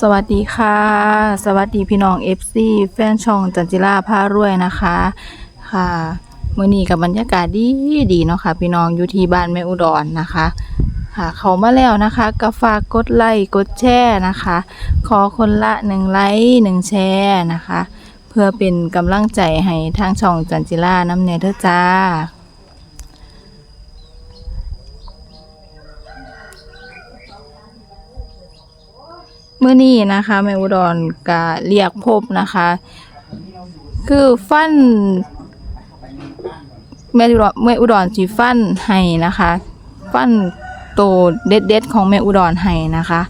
สวัสดีค่ะ สวัสดีพี่น้อง FC แฟนช่องจันจิราพารวยนะคะ ค่ะมื้อนี้กับบรรยากาศดีดีเนาะค่ะ พี่น้องอยู่ที่บ้านแม่อุดรนนะคะ ค่ะ เขามาแล้วนะคะก็ฝากกดไลค์กดแชร์นะคะ ขอคนละหนึ่งไลค์หนึ่งแชร์นะคะ เพื่อเป็นกำลังใจให้ทางช่องจันจิราน้ำเนเธอจ้า เมื่อนี้นะคะแม่อุดรก็เรียกพบนะคะ คือฟันแม่อุดรแม่อุดรสีฟันให้นะคะ ฟันโตเด็ดเด็ดของแม่อุดรให้นะคะ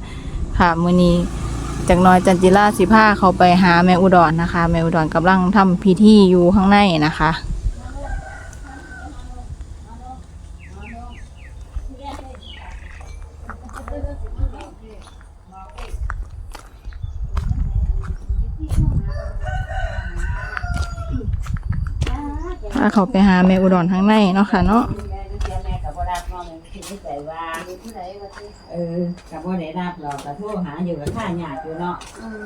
ค่ะเมื่อนี้จากน้อยจันจิราสิผ้าเขาไปหาแม่อุดรนะคะแม่อุดรกำลังทำพิธีอยู่ข้างในนะคะ ถ้าเขาไปหาแม่อุดรข้างในเนาะค่ะเนาะแม่ก็เสียแม่กับบ่รับเนาะแม่ก็คิดในใจว่าเออกับบ่ได้รับหรอกก็โทรหาอยู่กับข้าญาติอยู่เนาะ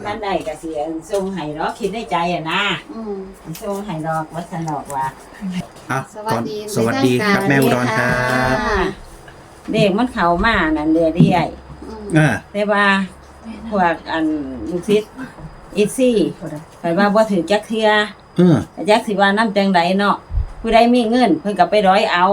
ท่านใดก็เสียส่งให้เนาะคิดในใจอะนะส่งให้ดอกวัดสนอกว่าอะสวัสดีก่อนสวัสดีครับแม่อุดรครับเด็กมันเข้ามานั่นเด้เรื่อยอ่าแต่ว่าพวกอันลูกศิษย์ อีซี่ไปว่าบ่ถือจักเทื่อเออจักสิว่าน้ำจังใดเนาะผู้ใดมีเงิน เพิ่นก็ไปร้อยเอา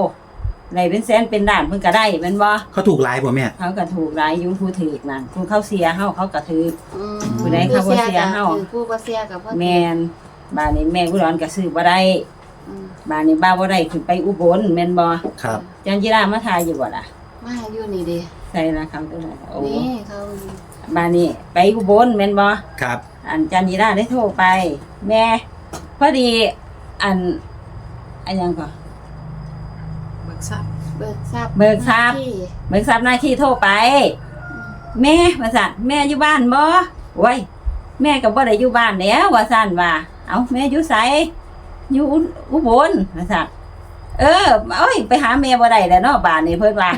ได้เป็นแสนเป็นล้านเพิ่นก็ได้แม่นบ่เขาถูกไลน์ป่ะแม่เขาก็ถูกหลายอยุงผู้ถือนั่นผู้เขาเสียเฮาเขาก็ถือผู้ผู้ใดเข้าบ่เสียเฮาผู้บ่เสียกับพ่อแม่นบ้านนี้แม่ผู้ร้อนก็ซื้อบ่ได้อืมบ้านนี้บ้าบ่ได้ขึ้นไปอุบลแม่นบ่ครับ จันจิรามาทายอยู่บ่ล่ะมาอยู่นี่เด้ใส่ละคำตัวนั้นโอ้นี่เขา บ้านนี้ไปอุบลแม่นบ่ครับ อันจันจิราได้โทรไป แม่พอดีอันอันหยังก็เบิกทรัพย์เบิกทรัพย์เบิกทรัพย์ ที่เบิกทรัพย์หน้าที่โทรไป แม่ว่าซั่นแม่อยู่บ้านบ่โอ้ยแม่ก็บ่ได้อยู่บ้านแล้วว่าซั่นว่า เอ้าแม่อยู่ไสอยู่อุอุบลว่าซั่นเออเอ้ยไปหาแม่บ่ได้แล้วเนาะบ้านนี่เพิ่นว่า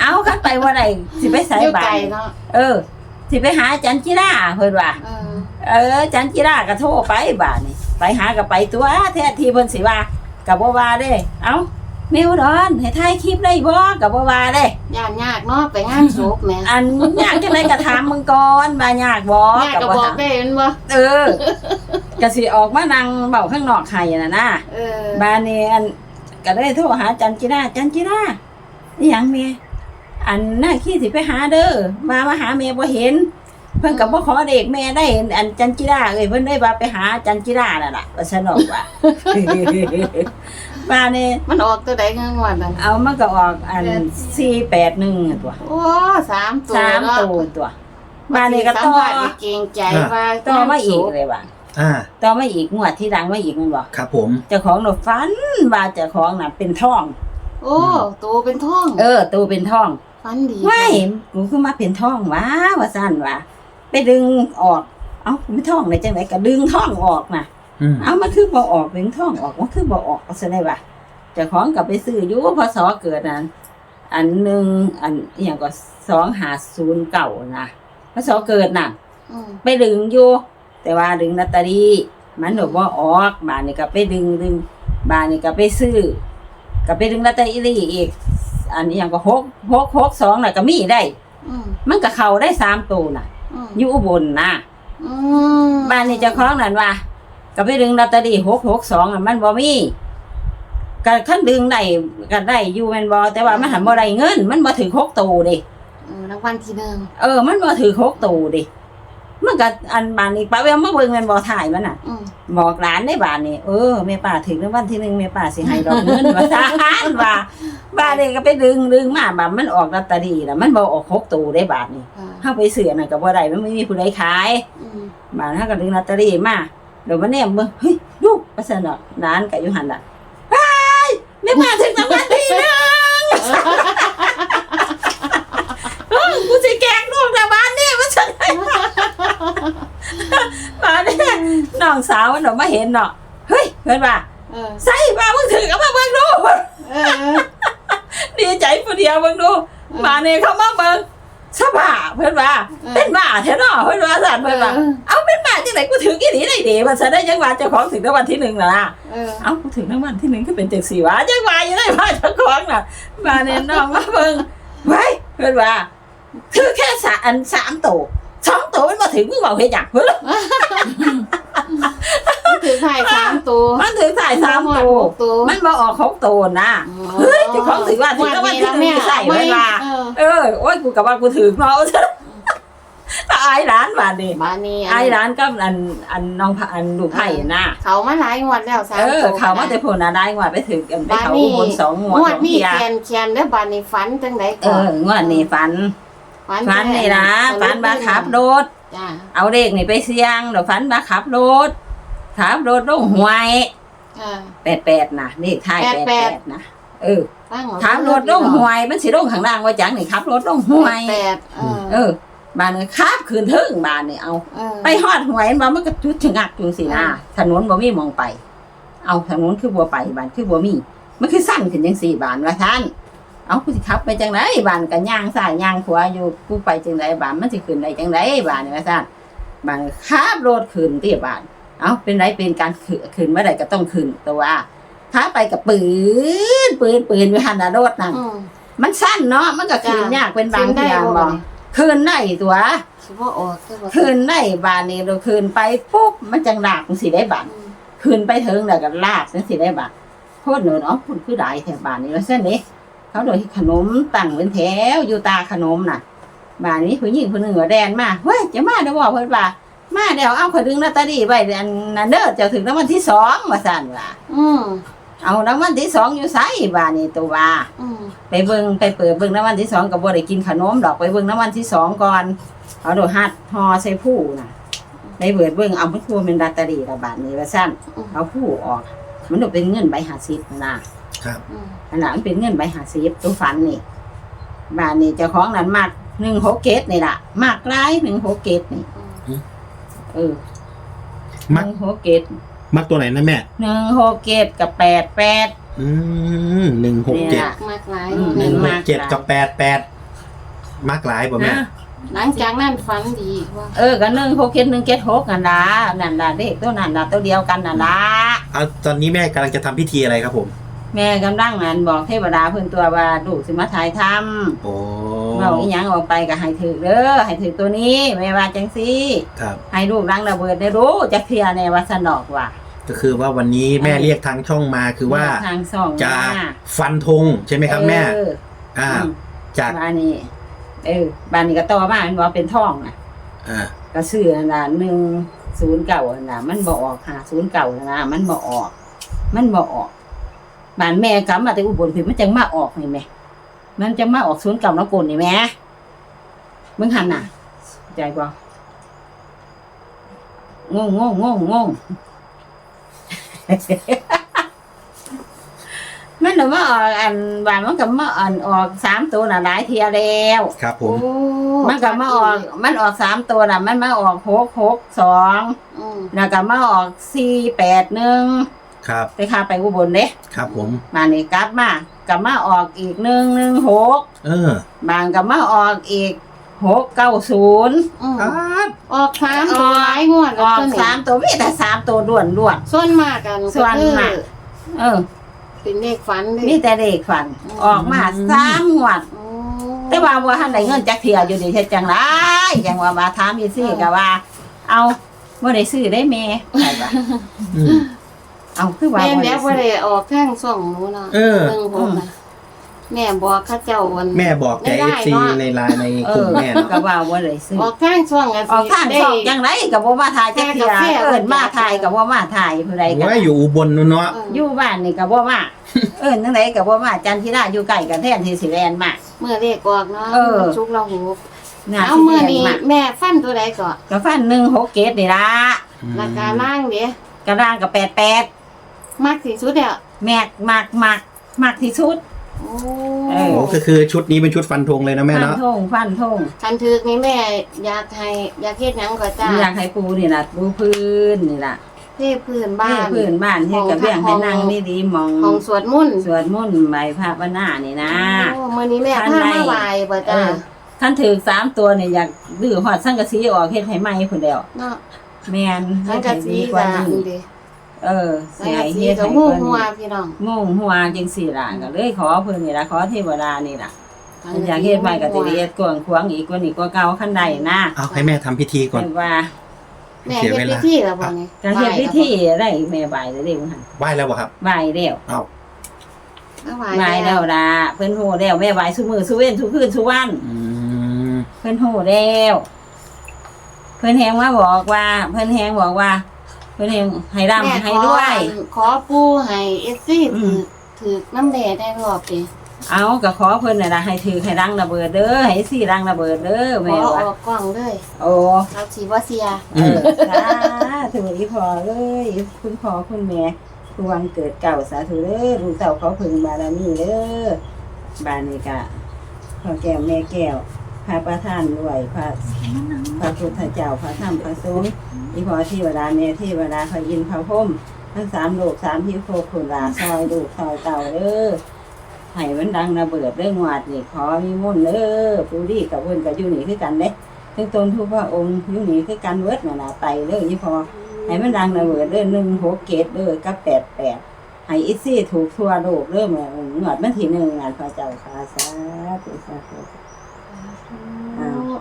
เอ้าคันไปบ่ได้สิไปไสอยู่บ้าไกลนเนาะเออ สิไปหาจันจิราเพิ่นว่า เออเออจันจิราก็โทรไปบ้านนี่ไปหาก็ไปตัวแท้ที่เพิ่นสิว่าก็บ่ว่าเด้ เอ้าแมวดอนให้ถ่ายคลิปได้บ่ก็บ่ว่าเด้ย่านยากเนาะไปงานศพแหม่อันอยากจังไดก็ถามมึงก่อนว่ายากบ่ยากก็บ่บอกถามได้แม่นบ่เออก็สิออกมานั่งเว้าข้างนอกให้น่ะนะเออบ้านนี้อันก็ได้โทรหาจันจิราจันจิราอีหยังแม่ อันหน้าขี้สิไปหาเด้อมามาหาแม่บ่เห็น เพิ่นก็บ่ขอเด็กแม่ได้อันจันจิราเอ้ยเพิ่นได้ว่าไปหาจันจิรานั่นล่ะว่าสนอกว่าบ้านนี้มันออกตัวใดเงินวันนั้นเอามันก็ออกอัน481ตัวโอ้สามตัวสามเนาะตัวตัวบ้านนี้ก็สัต่มอภาษณ์อีกเกรงใจว่าต่อมาอีกเลยว่าอ่าต่อมาอีกงวดที่ดังมาอีกแมันบ่ครับ ผมเจ้าของน่ะฝันว่าเจ้าของน่ะเป็นท้อง โอ้ตัวเป็นท่อง เออตัวเป็นท้อง ฟันดีไม่กูคือมาเป็นท้องวะว่าซั่นวะไปดึงออก เอ้าไม่ท้องได้จังไดก็ดึงท้องออกน่ะอืมเอ้ามันคือบ่ออกดึงท้องออกมันคือบ่ออกเอาซะได้วะเจ้าของก็ไปซื้ออยู่พศเกิดนั้นอันหนึงอันอหย่างก็2509นะพศเกิดน่ะอืมไปดึงอยู่ แต่ว่าดึงลอตเตอรี่มันบอกว่าออกบ้านนี่ก็ไปดึงดึงบ้านนี่ก็ไปซื้อก็ไปดึงลอตเตอรี่อีก อันนี้อย่างก็หกหกหกสองน่ะก็มีได้ อืมมันก็เข้าได้สามตัวน่ะอืมอยู่อุบลนะอืมบ้านนี่เจะคล้าของนั่นว่าก็ไปดึงลอตเตอรี่หกหกสองน่ะมันบ่มีก็ขั้นดึงได้ก็ได้อยู่แม่นบ่แต่ว่ามันหันบ่ได้เงิน มันบ่ถึงหกตัวเดิเออรางวัลที่หนึ่งเออ มันบ่ถือหกตัวเดิ มันก็อันบ้านนี้ป้าเวลมาเบิ่งแม่นบ่ถ่ายมันน่ะอืมบอกหลานในบ้านนี่เออแม่ป้าถึงรางวัลที่หนึ่งแม่ป้าสิให้ดอกเงินว่าซานว่าบ้านนี่ก็ไปดึงดึงมาบามันออกลอตเตอรี่แล้วมันบ่ออกหกตัวได้บาทนี่ค่ะเฮาไปเสือน่ะก็บ่ได้มันไม่มีผู้ใดขาย อืมบ้านเฮาก็ดึงลอตเตอรี่มาเดี๋ยวมาแนมเบิ่งเฮ้ยลูกว่าซั่นดอกหลานก็อยู่หั่นล่ะไปแม่ป้าถึงรางวัลที่หนึ่งเออกูสิแกล้งลูกแต่บ้านนี่มันซั่น บ้านนี่น้องสาวมันเนาะมาเห็นเนาะเฮ้ยเพิ่นว่าเออใส่มาเบิ่งถือกับมาเบิ่งดูเออ ดีใจผู้เดียวเบิ่งดูมาเนี่ยเขามาเบิ่งสบ้าเพิ่นว่าเออ เป็นบ้าแท้เนาะเพิ่นว่าสั่นเพิ่นว่าเออเอาเป็นบ้าจังไดกูถึงอีหลีได้ดีมันซะได้ยังว่าเจ้าของถึงรางวัลที่หนึ่งน่ะนะเออ เอากูถึงรางวัลที่หนึ่งก็เป็นจังสี่วะจังว่าอยู่ได้ว่าเจ้าของน่ะ มาเนี่ยน้องมาเบิ่งไว้เพิ่นว่า คือแค่สาอันสามตัว สองตัวมันมาถึงมึงบอกเฮ็ดหยังเพิ่นถือไข่สามตัวมันถึงถ่ายสามหอดตัว หกตัวมันบ่ออกหกตัวนะเฮ้ยเจ้าของถือว่าถือรางวัลที่หนึ่งใส่ไว้ว่าเออเออโอ้ยกูกับว่ากูถึงเนาะถ้าอายร้านบาดนี่บ้านนี้อายร้านก็อันอันน้องพะอันลูกไผ่น่ะเขามาหลายงวดแล้วสามเออตัวเขาว่าแต่ผลน่ะได้งวดไปถึงกันไปบ้านเขานี้อุบนสองงวดงวดสองนี้เทียแคนแคนได้อบ้านนี้ฝันจังไดเอก่อน องวดนี้ฝัน ฝันนี่นะฝันมาขับรถ จ้าเอาเลขนี่ไปเสี่ยงเดี๋ยวฝันมาขับรถขับรถลงหวยอ่าแปดแปดนะเลขท้ายแปด88แปดนะเออตั้งขับรถลงหวยมันสิลงข้างล่างว่าจังนี่ขับรถลงหวย แปดเออเออบ้านนี่ขับคืนถึงบ้านนี่เอา เออ ไปฮอดหวยมามันก็จุดชะงักจังสินะอ่าถนนบ่มีมองไป เอาถนนคือบ่ไปบ้านคือบ่มี มันคือสั้นขึ้นจังสี่บ้านว่าท่าน เอากูสิขับไปจังไดบ้านก็ย่างซ้ายย่างขวาอยู่กูไปจังไดบ้านมันสิขึ้นได้จังไดบ้านนี่ว่าท่านบ้านขับรถขึ้นที่บ้านเอาเป็นไรเป็นการขึ้นขึ้นเมื่อใดก็ต้องขึ้นแต่ว่าถ้าไปกับปืนปืนปืนอยู่หันน่ะรถนั่นอืมมันสั้นเนาะมันก็ขึ้นจ้ะยากเป็นบางขึ้นได้อย่างบ่บ่เนี่ยขึ้นได้ตัวสิบ่ออกคือบ่คืนได้บานนี้เราคืนไปปุ๊บมันจังลากมันสิได้บาทอืมคืนไปถึงแล้วก็ลากมันสิได้บาทโคตรเหนือเนาะคุณคือได้แถวบานนี้ว่าเส้นนี้ เขาโดยขนมตั้งเป็นแถวอยู่ตาขนมน่ะบานนี้ผู้หญิงคนหนึ่งก็แดนมาเฮ้ยจะมาเดี๋ยวบอกเพิ่นว่ามาเดี๋ยวเอาขอยดึงลอตเตอรี่ไว้อันนั้นเด้อเจะถึงรางวัลที่สองว่าสั่นว่าอืมเอารางวัลที่สองอยู่ไสบานนี้ตัวว่าอืมไปเบิ่งไปเปิดเบิ่งน้ำวันที่สองกับบ่ได้กินขนมดอกไปเบิ่งน้ำวันที่สองก่อนเอาโดดฮัดฮอใส่ผู้น่ะไปเบิดเบิ่งเอามันควรเป็นลอตเตอรี่ระบาดนี้ว่าซั่นเอาผู้ออก มันต้องเป็นเงินใบหาสิบนะ ครับ อืมอันนั้นมันเป็นเงินใบหาสิบตัวฝันนี่บานนี้เจ้าของนั้นมากหนึ่งหกเกตนี่ล่ะ มากร้ายหนึ่งหกเกตนี่อืมเออหมัก นึ่งหกเกตมักตัวไหนนะแม่ หนึ่งหกเกตกับแปดแปด อืมหนึ่งหกเนี่เจ็ดยมากหลายอืม หนึ่งหมากกเจ็ดหลายกับแปดแปดมักหลายป่ะแม่ นะหลังจากนั้นฝันดีว่าเออก็หนึ่งหกเกตหนึ่งเกตหกนั่นละนั่นละเลขตัวนั่นละตัวเดียวกันนั่นละเอาตอนนี้แม่กำลังจะทำพิธีอะไรครับผม แม่กำลังงานบอกเทวดาเพื่อนตัวว่าลูกสิมาถ่ายทโอ้ำเราอีหยังออกไปก็ให้ถือเด้อให้ถือตัวนี้แม่ว่าจังซี่ครับ ให้ลูกรังระเบิดได้รู้จักเทียในวัดสนอกว่าก็คือว่าวันนี้แม่เรียกทางช่องมาคือว่าทางสองจะมาฟันธงใช่ไหมครับแม่ เอออ่า อืมจากบ้านนี้ เออบ้านนี้ก็ต่อมามันบอกเป็นท่องน่ะ อ่าก็ซื้อนั่นน่ะหนึ่งศูนย์เก่าน่ะมันบ่ออกหาศูนย์เก่าน่ะมันบ่ออก มันบ่ออก บ้านแม่กำมาแต่อุบลเพิ่นมันจังมาออกนี่แม่มันจังมาออกศูนเก่าน้ำกลนี่แม่มึงหันน่ะใจบ่งงงงงงงมันหนูว่าออกอันบานมันกัมาอ่อนออกสามตัวน่ะหลายเทียแล้วครับผม มันกัมาออก มันออกสามตัวน่ะ มันมาออกหกหกสองแล้วกัมาออกสี่แปดหนึ่ง ครับ ไปค่าไปอุบลเด้ครับผม มานี่กลับมากลับมาออกอีกหนึ่งหนึ่งหกเออ บางกลับมาออกอีกหกเก้าศูนย์อืมครับออกสามตัวหลายงวดอแล้วอกตัวนี้สามตัวมีแต่สามตัวด่วนด่วนส่วนมากกันส่วนมากคือๆเออ เป็นเลขฝันเลยมีแต่เด็กฝันอืมออกมาสามงวดโอ้แต่ว่าว่าท่านได้เงินจักเทียอยู่ดีเฮ็ดจังไรจังว่ามาถามอีซี่ก็ว่า เอาบ่ได้ซื้อได้แม่ไปว่าอืม เอาคือว่าแม่บ่แม่ได้บ่ซื้อได้ออกข้างส่องหนูเนาะเออเบิ่งผมนะแม่บอกเข้าเจ้าวัน แม่บอกแกไม่เอได้ฟซีเนาะในไลน์ในเอกลุ่มอแม่เนาะก็ว่าบ่ได้ซื้อออกข้างช่องกันออกข้างช่องจังไรก็บ่มาถ่ายจักเทียแค่กาแฟเอิ้นมาถ่ายก็บ่มาถ่ายผู้ใดก็ว่าอยู่อุบลนู่นเนาะอยู่บ้านนี่ก็บ่มาเอิ้นจังไดก็บ่มาจันทิราอยู่ใกล้กันแทนที่สิแลนมา เมื่อเลขออกเนาะเออ ชุกเราหูน่าเอาสิเมื่อแลนนี้มาแม่ฟันตัวใดก่อนก็ฟัน1 6เกตนี่ล่ะราคาล่างเด้กระด้างก็88 มากที่สุดแล้วแมกมากมากมากที่สุด โอ้เอ โอ้ก็คือชุดนี้เป็นชุดฟันธงเลยนะแม่ฟันเนาะทงฟันทงคันถึกนี่แม่อยากให้อยากเฮ็ดหยังก็จ้าอยากให้ปูนี่ล่ะปูพื้นนี่ล่ะเทพื้นบ้าเทนพื้นบ้านเฮ็ดกระเบี้ยงให้นั่งดีๆมองห้องสวดมนต์สวดมนต์ใบพระวนานี่นะ โอ้มื้อนี้แม่ท่านพาใดมาไหว้บ่เอจ้าอท่านถือสามตัวเนี่ยอยากดื้อหอดสังกะสีออกเฮ็ดให้ไหมพุ่นเดียวเนาะแมนสังกะสีเฮ็ดให้ดีกก็ว่านี้ดี เออสัสิงกะให้สีเฮ็ดก็ให้งูเพิ่นหัวพี่น้องมุ่งหัวจังสี่ล่ะก็เลยขอเพิ่นนี่ล่ะขอเทวดานี่ล่ะอยากเฮ็ดใหม่ก็สิได้เฮ็ดกวางขวางอีกกว่านี้กว่าเก่าคันใดนะเอาให้แม่ทำพิธีก่อนเห็นว่าแม่เสียเฮ็ดเวพิลาธีแล้วบ่นี่การเฮ็ดพิธีได้แม่บายได้เด้บ่หั่นไหว้แล้วบ่ครับ บายแล้วเอาไหว้บายแล้วล่ะเพิ่นฮู้แล้วแม่บายซุมื้อซุเว้นซุคืนซุวัน อืม เพิ่นฮู้แล้ว เพิ่นแฮงมาบอกว่า เพิ่นแฮงบอกว่า เพิ่นแฮงให้ร่ำแม่ให้ขอด้วย ขอปู่ให้เอฟซีอืถืม อถือน้ำแดงได้รอบดิเอาก็ขอเพิ่นน่ะล่ะให้ถือให้รังระเบิดเด้อให้สิรังระเบิดเด้อขแม่ออว่าอกกล้องเลยโอ้เราสิว่าเสียเออสาธุอีพอเลยคุณพ่อคุณแม่คือวันเกิดเก่าสาธุเด้อลูกเต่าเขาพึงบารมีเด้อบานนี้กะพ่อแก้วแม่แก้ว พระประธานด้วยพระพระพุทธเจ้าพระธรรมพระสงฆ์อีพอที่เวดาแม่เทวดาพระอินทร์พระพรหมทั้งสามโลกสามพิภพคุณลาซอยลูกซอยเต่าเด้อให้มันดังระเบิดเรื่องวาดนี่ขอมีมุ่นเด้อปูดีกับเพิ่นกับยู่นี่คือกันเด้ซึ่งตนทุกพระองค์ยู่นี่คือการเวิร์ดน่ะนะไตเด้อยี่พอให้มันดังระเบิดเด้องหนึ่งหกเกตเด้อกับแปดแปดให้อิซี่ถูกทั่วโลกเริ่มเลยหนวดมันทีหนึ่งงานพระเจ้าค่ะสาธุสาธุ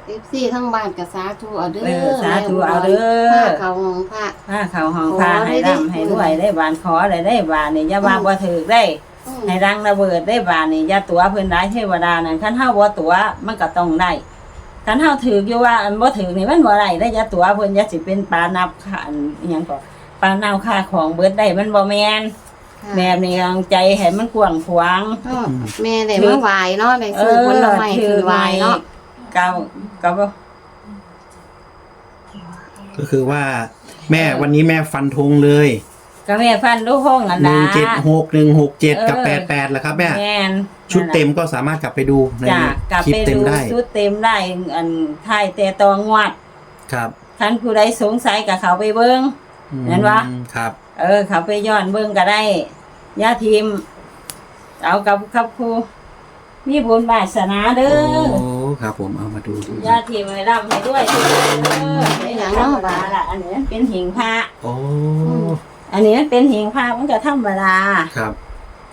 เอฟซีทั้งบ้านกับสาธุเอาเด้อเออสาธุเอาเด้อ ผ้าเขาของพระ ผ้าเขาวห้องขอผ้าได้ให้ดิ ร่ำให้รวยได้บานขอได้ได้บานนี่อย่าว่าบ่ถือได้ อืมให้ดังระเบิดได้บานนี่อย่าตัวเพิ่นได้เทวดานั่นคันเฮาบ่ตัวมันก็ต้องได้คันเฮาถืออยู่ว่าอันบ่ถือนี่มันบ่ได้ได้อย่าตัวเพิ่นอย่าสิเป็นปลานับค่ะอันอิหยังก็ปลาเน่าค่าของเบิดได้มันบ่แม่นค่ะแม่นี่กำลังใจให้มันกว้างขวาง ก็แม่ได้มาไหว้เนาะได้ซื้อผลไม้ถืขึ้นไหว้เนาะเก้า เก้าบ่ก็คือว่า แม่วันนี้แม่ฟันธงเลยก็แม่พันลูกห้องอันหนึ่ละงเจ็ดหกหนึ่งหกเจ็ดกับเอแปอดแปดแหละครับแม่ แม่นชุดเต็มก็สามารถกลับไปดูในจ้ะกลับคลิปไปเต็มดูได้ชุดเต็มได้อันท้ายแต่ตองวดครับท่านผู้ใดสงสัยกับเขาไปเบิ้ง อืมเห็นปะ ครับ เออ เขาไปย้อนเบิ้งก็ได้ญาทีม เอากับครับครูมีบุญบาสนาเด้โอ้อ ครับผมเอามาดูดูญาติให้ร่ำให้ด้วยเด้อเป็นหยังเนาะบาดล่ะอันนี้เป็นหิงพระโอ้อันนี้มันเป็นหิงพระมันก็ธรรมดาครับ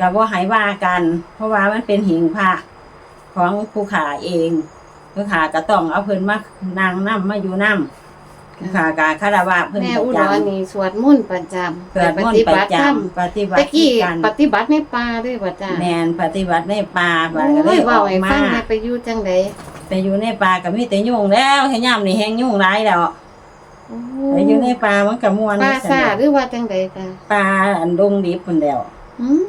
กับว่าหายว่ากัน เพราะว่ามันเป็นหิงพระของผู้ขาเองผู้ขาก็ต้องเอาเพิ่นมานางน้ำมาอยู่น้ำผู้ขากาคารวะเพิ่นแม่ประอุดจรนี่สวดมนต์ประจำำเกิดไปมปนฏิต์ประบัติจธรรมำปฏิบัตะติกี้กันปฏิบัติในป่าด้วยบ่จ้าแมนปฏิบัติในป่าป่าก็โอ้เลยยอเว้าอกให้มาฟังให้ไปอยู่จังได๋ ไปอยู่ในป่าก็มีแต่ยุ่งแล้วแค่ย่ำนี่แห้งยุ่งร้ายแล้วโอ้ไปอยู่ในป่ามันก็ม่วนป่าซ่าหรือว่าจังไดจ้าป่าอันดงดิบคนเดียวหืม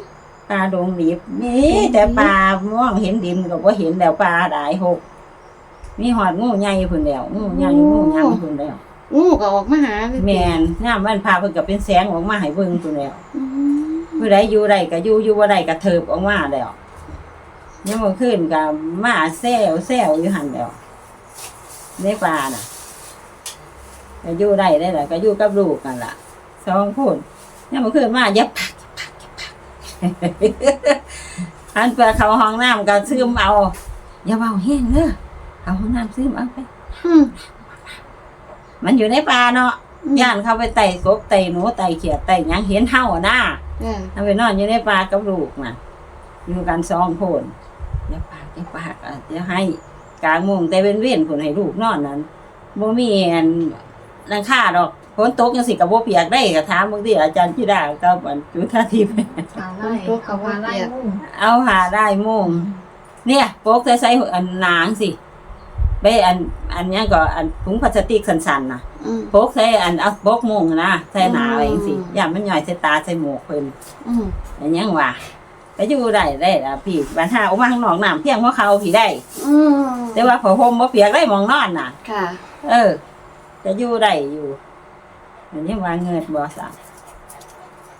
ป่าดงดิบมีแต่ป่ามองเห็นดินก็บ่เห็นแล้วป่าหลายหกมีหอดงูใหญ่พุ่นแล้วงูใหญ่งูหยังพุ่นแล้วงูก็ออกมาหาเลยแม่นย่ามมันพาเพิ่นก็เป็นแสงออกมาให้เบิ่งพุ่นแล้วอืมผู้ใดอยู่ใดก็อยู่อยู่บ่ใดก็เถิบออกมาแล้ว ยังบ่ขึ้นก็มาแซวแซวอยู่หั่นแล้วในป่าน่ะก็อยู่ได้ได้ล่ะก็อยู่กับลูกนั่นล่ะสองคนยังบ่ขึ้นมาอย่าพักอย่าพักอย่าพักอันเปิดเข้าห้องน้ำก็ซึมเอาอย่าเบาแห้งเด้อเอาห้องน้ำซึมเอาไปอืมมันอยู่ในป่าเนาะย่านเข้าไปไต่กบไต่หนูไต่เขียดไต่หยังเห็นเห่าอะนะเออเอาไปนอนอยู่ในป่ากับลูกน่ะอยู่กันสองคน อย่าปากอย่าปากอะอย่าให้กลางมุงแต่เป็นเว้นผลให้ลูกนอนนั้นบ่มีอันนังค่าดอกฝนตกจังสิกับบ่เปียกได้ก็ถามบางทีอาจารย์ที่ดากับอันจุธาทิพย์เอาไล่เอามาไล่มุ่งเอาหาได้มุงเนี่ยโป๊กใส่ใส่อันหนางสิไปอันอันเนี้ยก็อันถุงพลาสติกสันๆน่ะอืมโป๊กใส่อันเอาโป๊กมุงนะใส่หนาไว้จังสิอืมอย่ามันย่อยใส่ตาใส่หมวกเพิ่นอืมอันยังว่า ก็อยู่ได้ได้ล่ะพี่บันหาออกมาข้างนอกน้ำเพียงหัวเขาพี่ได้ อืมแต่ว่าพอผมบ่เปียกได้หมองนอนน่ะ ค่ะ เออจะอยู่ได้อยู่อันนี้ว่าเงินบ่สั่ง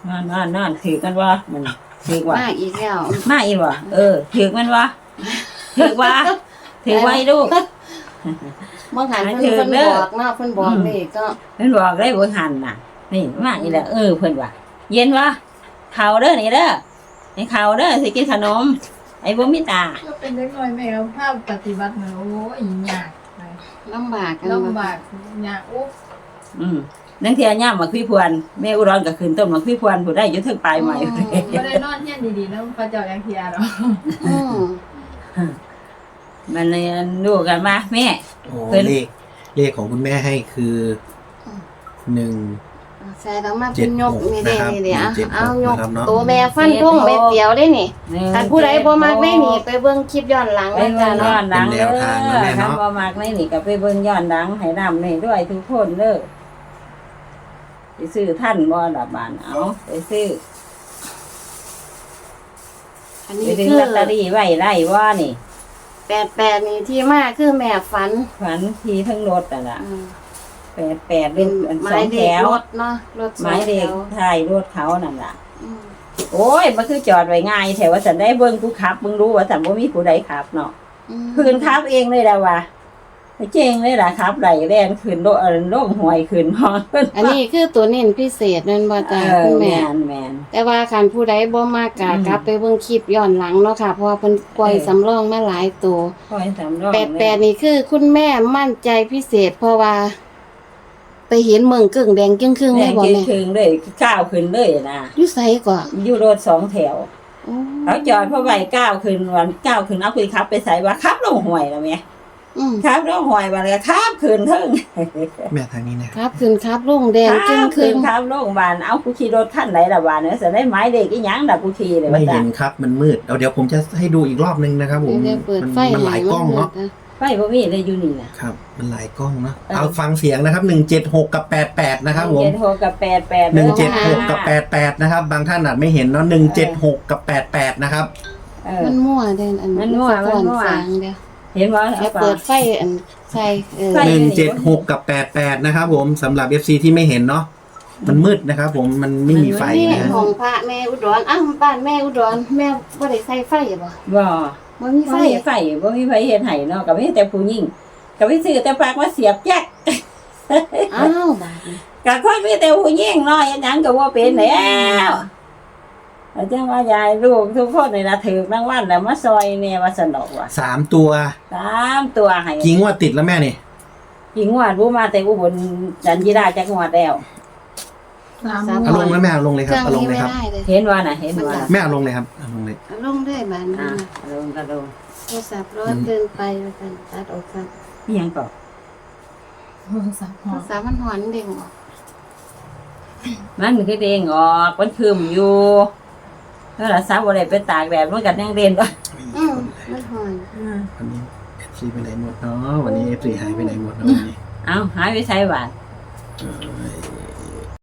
นอนนอนนอนถือกันว่ามันถือว่ามาอีกแล้ว มาอีกว่าเออถือมันว่าถือว่าถือไว้ลูก เมื่อหันหาเพิ่นถือเพิ่นเด้อบอกเนาะเพิ่นบอกอืมนี่ก็เพิ่นบอกได้บ่หันน่ะ นี่มาอีกแล้วเออเพิ่นว่า เย็นวะเขาเด้อนี่เด้อ ให้เขาเด้อสิกินขนม ไอ้บ่มีตา ก็เป็นเล็กน้อยแม่ก็ภาพปฏิบัติเนอะโอ้ยยากไปลำบากกันลำบากยากโอ้อืมนังเทียย่ามมาคุยพวนแม่อุดรก็ขึ้นต้นมาคุยพวนผู้ได้อยู่ถึงปลายใหม่ไม่ได้นอนเฮียนดีๆนะพระเจ้ายังเทียหรอกอืมมันเลยดูกันมาแม่โอ้เพิ่นเลขเลขของคุณแม่ให้คือหนึ่ง ใส่แล้วมาเป็นยกนี่เด้นะครับนี่เด้เอาเจ็ดหกเอายกนะครับเนาะตัวแม่ฟันทุ่งเม็ดเดียวได้นี่หนึ่งกันผู้ใดบ่มักได้นี่ไปเบิ่งคลิปย้อนหลังไปนะเบิ่จ๊ะงย้อเนาะนหลังเป็นเด้แนวทางนะแม่อเนาะคันบ่มักในนี่ก็ไปเบิ่งย้อนหลังให้นำนี่ด้วยทุกคนเด้อไปซื้อท่านบ่ล่ะบานเอาไปซื้ออันไปนี้ดึงคือลอตเตอรี่ไว้ไล่ว่านี่แปดแปดนี่ที่มาคือแม่ฝัน ฝันทีทั้งรถอะล่ะอืมแปดแปดเป็เป็นนหสมาอยงเด็แถกวรถเนาะรถสหองมายแถเด็กวถ่ายรถเขานั่นล่ะ อืมโอ้ยมันคือจอดไว้ง่ายแถวว่าสันได้เบิ่งกูขับมึงรู้ว่าสันบ่มีผู้ใดขับเนาะอืมคืนขับเองเลยแล้วว่ะเจ๋งเลยล่ะครับไหลแล่นขึ้นโลเออโล่งหวยขึ้นห้องเพิ่นอันนี้คือตัวเน้นพิเศษนั่นบ่เอจ้ะอคุณแมแม่นแมนแต่ว่าคันผู้ใดบ่มากกะอืมกลับไปเบิ่งคลิปย้อนหลังเนาะค่ะเพราะว่าเพิ่นปล่อยเออ สำรองมาหลายตัวคอยสำรองแปดแปดนี่คือคุณแม่มั่นใจพิเศษ เพราะว่า ไปเห็นเมืองกึ่งแดงกึ่งครึ่งแม่เลยบ่กินแม่ถึงเลยก้าวขึ้นเลยนะอยู่ไสก่อนอยู่รถสองแถวโอ้เขาจอดเพราะไหวก้าวขึ้นวันก้าวขึ้นเอาคุยขับ ไปใส่ว่าขับลงหวยแล้วแม่อืมขับลงหวยวันเลยขับขึ้นเทิงแม่ทางนี้นะครับขึ้นครับลุงแดงกึ่งคขึ้รึ่นงขับลงบานเอากูขี่รถคันไหนละบานเนี่ยจะได้ไม้เด็กอีหยังล่ะกูขี่เลยไม่ว่าจ้ะเห็นครับมันมืดเอาเดี๋ยวผมจะให้ดูอีกรอบนึงนะครับผมเดี๋ยวเปิดมันไฟมันหลายกล้องเนาะ ไฟบ่มีเลยอยู่นี่น่ะครับ มันหลายกล้องเนาะเออ เอาฟังเสียงนะครับหนึ่งเจ็ดหกกับแปดแปดนะครับผม เจ็ดหกกับแปดแปดหนึ่งเจ็ดหกกับแปดแปดนะครับ บางท่านอาจไม่เห็นเนาะหนึ่งเจ็ดหกกับแปดแปดนะครับ เออ มันมั่วเด่นอันมันมั่วสะท้อมันมั่วแสงเดียวเห็นว่าแล้วเปิดไฟอันใส่เออไฟหนึ่งเจ็ดหกกับแปดแปดนะครับ ผมสำหรับ FC ที่ไม่เห็นเนาะมันมืดนะครับ ผมมันไม่มีไฟนี่นะ ของพระแม่อุดรอ้าวบ้านแม่อุดรแม่บ่ได้ใส่ไฟบ่บ่ บ่มีไฟไฟไฟบ่มีไฟเฮ็ดให้เนาะก็มีแต่ผู้หญิงก็ไปซื้อแต่ปากมาเสียบแจ๊กอ้าวบาดนี้ก็ค่อยมีแต่ผู้หญิงเนาะเฮ็ดหยังก็บ่เป็นแล้วอาจารย์ว่ายายลูกทุกคนนี่ล่ะถือรางวัลแล้วมาซอยแน่ว่าสนอกว่าสามตัวสามตัวให้จริงว่าติดแล้วแม่นี่หญิงว่ารู้มาแต่อุบลจันทร์ยีราจักงหวัดแล้ว สามสามเอาลงแล้วแม่เอาลงเลยเคครับรื่องเอาลงนี้เลยไม่ครับได้เลยเห็นว่าน่ะเห็นว่าแม่เอาลงเลยครับเอาลงเลยเอาลงได้บาดนี้อะนะลงก็ลงโทรศัพท์ร้อนเกินไปแล้วกันตัดออกซะอีหยังก็โทรศัพท์หโทอรศัพท์มันหอนเด้งออกมันคือเด้งออกมันคืมอยู่โทรศัพท์บ่ได้ไปตากแดดมันก็ยังเด่นว่าอืมมันหอนวันนี้ FC ไปไหนหมดเนาะวันนี้ FC หายไปไหนหมดเนาะวันนี้เอ้าหายไปใช้บาทเอ้ย